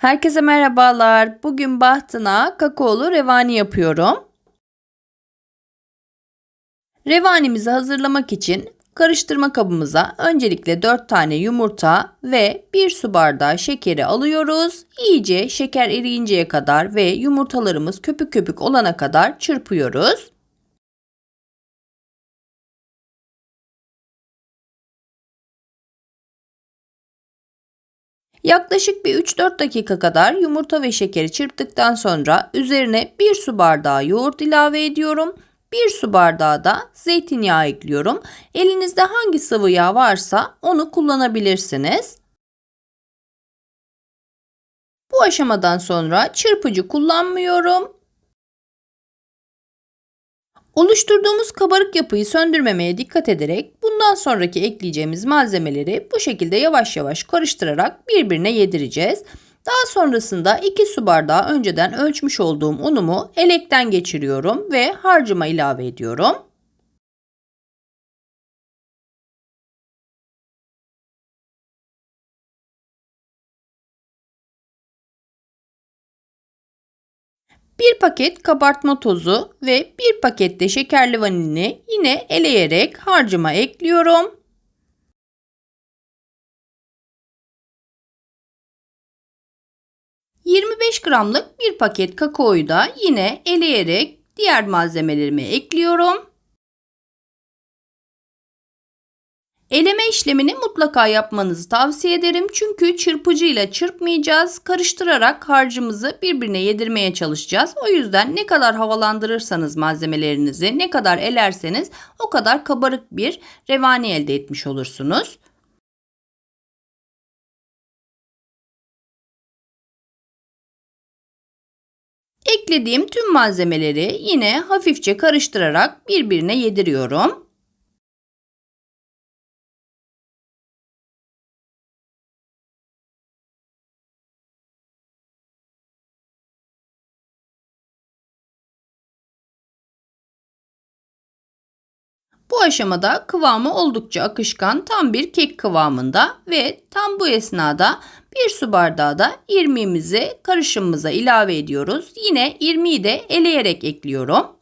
Herkese merhabalar. Bugün bahtına kakaolu revani yapıyorum. Revanimizi hazırlamak için karıştırma kabımıza öncelikle 4 tane yumurta ve 1 su bardağı şekeri alıyoruz. İyice şeker eriyinceye kadar ve yumurtalarımız köpük köpük olana kadar çırpıyoruz. Yaklaşık bir 3-4 dakika kadar yumurta ve şekeri çırptıktan sonra üzerine 1 su bardağı yoğurt ilave ediyorum. 1 su bardağı da zeytinyağı ekliyorum. Elinizde hangi sıvı yağ varsa onu kullanabilirsiniz. Bu aşamadan sonra çırpıcı kullanmıyorum. Oluşturduğumuz kabarık yapıyı söndürmemeye dikkat ederek bundan sonraki ekleyeceğimiz malzemeleri bu şekilde yavaş yavaş karıştırarak birbirine yedireceğiz. Daha sonrasında 2 su bardağı önceden ölçmüş olduğum unumu elekten geçiriyorum ve harcıma ilave ediyorum. Bir paket kabartma tozu ve bir paket de şekerli vanilini yine eleyerek harcıma ekliyorum. ...25 gramlık bir paket kakaoyu da yine eleyerek diğer malzemelerimi ekliyorum. Eleme işlemini mutlaka yapmanızı tavsiye ederim. Çünkü çırpıcıyla çırpmayacağız. Karıştırarak harcımızı birbirine yedirmeye çalışacağız. O yüzden ne kadar havalandırırsanız malzemelerinizi, ne kadar elerseniz o kadar kabarık bir revani elde etmiş olursunuz. Eklediğim tüm malzemeleri yine hafifçe karıştırarak birbirine yediriyorum. Bu aşamada kıvamı oldukça akışkan tam bir kek kıvamında ve tam bu esnada bir su bardağı da irmiğimizi karışımımıza ilave ediyoruz. Yine irmiği de eleyerek ekliyorum.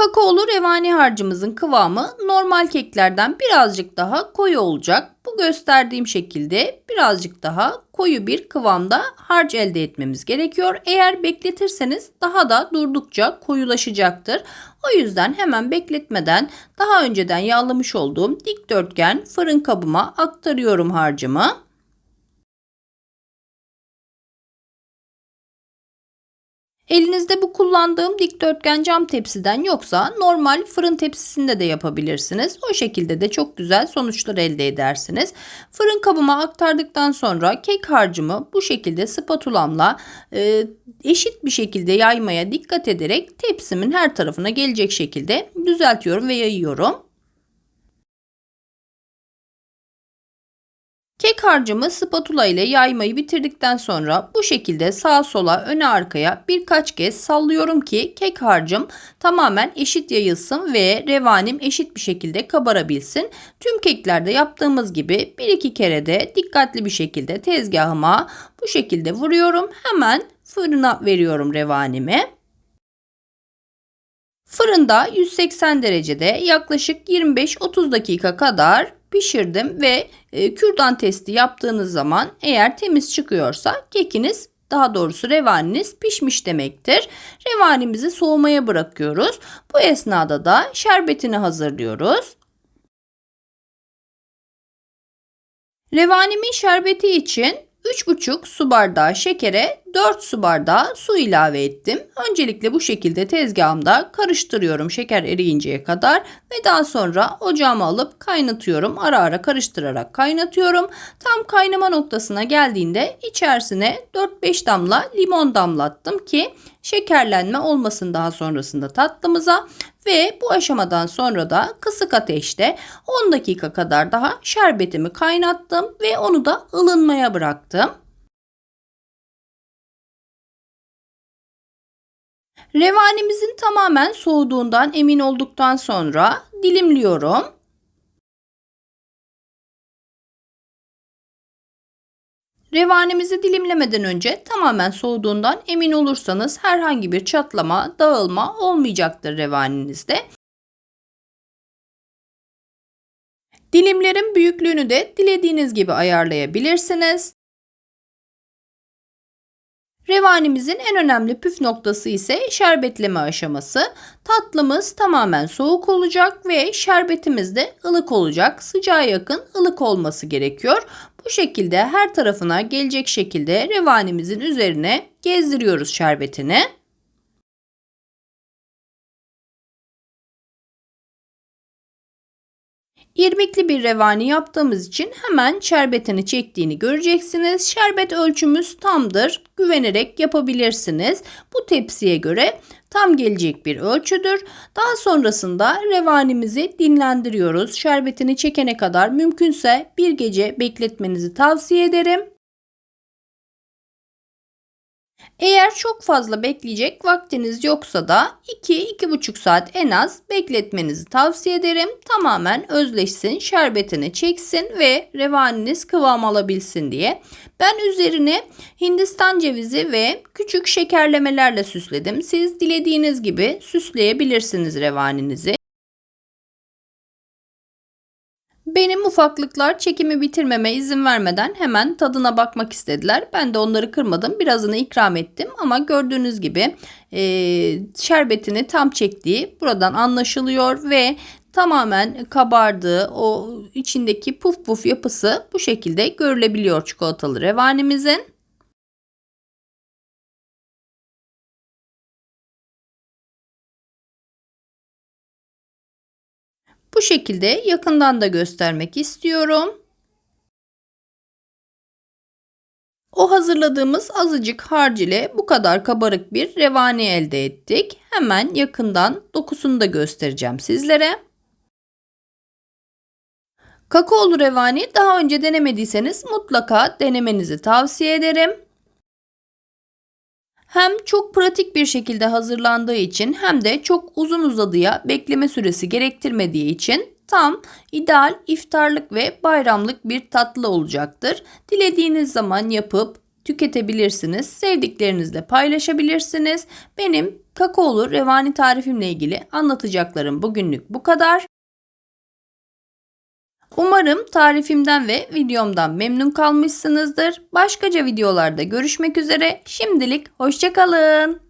Kakaolu revani harcımızın kıvamı normal keklerden birazcık daha koyu olacak. Bu gösterdiğim şekilde birazcık daha koyu bir kıvamda harç elde etmemiz gerekiyor. Eğer bekletirseniz daha da durdukça koyulaşacaktır. O yüzden hemen bekletmeden daha önceden yağlamış olduğum dikdörtgen fırın kabıma aktarıyorum harcımı. Elinizde bu kullandığım dikdörtgen cam tepsiden yoksa normal fırın tepsisinde de yapabilirsiniz. O şekilde de çok güzel sonuçlar elde edersiniz. Fırın kabıma aktardıktan sonra kek harcımı bu şekilde spatulamla e, eşit bir şekilde yaymaya dikkat ederek tepsimin her tarafına gelecek şekilde düzeltiyorum ve yayıyorum. Kek harcımı spatula ile yaymayı bitirdikten sonra bu şekilde sağa sola öne arkaya birkaç kez sallıyorum ki kek harcım tamamen eşit yayılsın ve revanim eşit bir şekilde kabarabilsin. Tüm keklerde yaptığımız gibi bir iki kere de dikkatli bir şekilde tezgahıma bu şekilde vuruyorum. Hemen fırına veriyorum revanimi. Fırında 180 derecede yaklaşık 25-30 dakika kadar pişirdim ve e, kürdan testi yaptığınız zaman eğer temiz çıkıyorsa kekiniz daha doğrusu revaniniz pişmiş demektir. Revanimizi soğumaya bırakıyoruz. Bu esnada da şerbetini hazırlıyoruz. Revanimin şerbeti için 3,5 su bardağı şekere 4 su bardağı su ilave ettim. Öncelikle bu şekilde tezgahımda karıştırıyorum şeker eriyinceye kadar ve daha sonra ocağıma alıp kaynatıyorum. Ara ara karıştırarak kaynatıyorum. Tam kaynama noktasına geldiğinde içerisine 4-5 damla limon damlattım ki şekerlenme olmasın daha sonrasında tatlımıza ve bu aşamadan sonra da kısık ateşte 10 dakika kadar daha şerbetimi kaynattım ve onu da ılınmaya bıraktım. Revanimizin tamamen soğuduğundan emin olduktan sonra dilimliyorum. Revanemizi dilimlemeden önce tamamen soğuduğundan emin olursanız herhangi bir çatlama, dağılma olmayacaktır revaninizde. Dilimlerin büyüklüğünü de dilediğiniz gibi ayarlayabilirsiniz. Revanimizin en önemli püf noktası ise şerbetleme aşaması. Tatlımız tamamen soğuk olacak ve şerbetimiz de ılık olacak. Sıcağa yakın ılık olması gerekiyor. Bu şekilde her tarafına gelecek şekilde revanimizin üzerine gezdiriyoruz şerbetini. İrmikli bir revani yaptığımız için hemen şerbetini çektiğini göreceksiniz. Şerbet ölçümüz tamdır. Güvenerek yapabilirsiniz. Bu tepsiye göre tam gelecek bir ölçüdür. Daha sonrasında revanimizi dinlendiriyoruz. Şerbetini çekene kadar mümkünse bir gece bekletmenizi tavsiye ederim. Eğer çok fazla bekleyecek vaktiniz yoksa da 2-2,5 saat en az bekletmenizi tavsiye ederim. Tamamen özleşsin, şerbetini çeksin ve revaniniz kıvam alabilsin diye. Ben üzerine Hindistan cevizi ve küçük şekerlemelerle süsledim. Siz dilediğiniz gibi süsleyebilirsiniz revaninizi. Benim ufaklıklar çekimi bitirmeme izin vermeden hemen tadına bakmak istediler. Ben de onları kırmadım. Birazını ikram ettim ama gördüğünüz gibi e, şerbetini tam çektiği buradan anlaşılıyor ve tamamen kabardığı o içindeki puf puf yapısı bu şekilde görülebiliyor çikolatalı revanimizin. Bu şekilde yakından da göstermek istiyorum. O hazırladığımız azıcık harc ile bu kadar kabarık bir revani elde ettik. Hemen yakından dokusunu da göstereceğim sizlere. Kakaolu revani daha önce denemediyseniz mutlaka denemenizi tavsiye ederim. Hem çok pratik bir şekilde hazırlandığı için hem de çok uzun uzadıya bekleme süresi gerektirmediği için tam ideal iftarlık ve bayramlık bir tatlı olacaktır. Dilediğiniz zaman yapıp tüketebilirsiniz. Sevdiklerinizle paylaşabilirsiniz. Benim kakaolu revani tarifimle ilgili anlatacaklarım bugünlük bu kadar. Umarım tarifimden ve videomdan memnun kalmışsınızdır. Başkaca videolarda görüşmek üzere. Şimdilik hoşçakalın.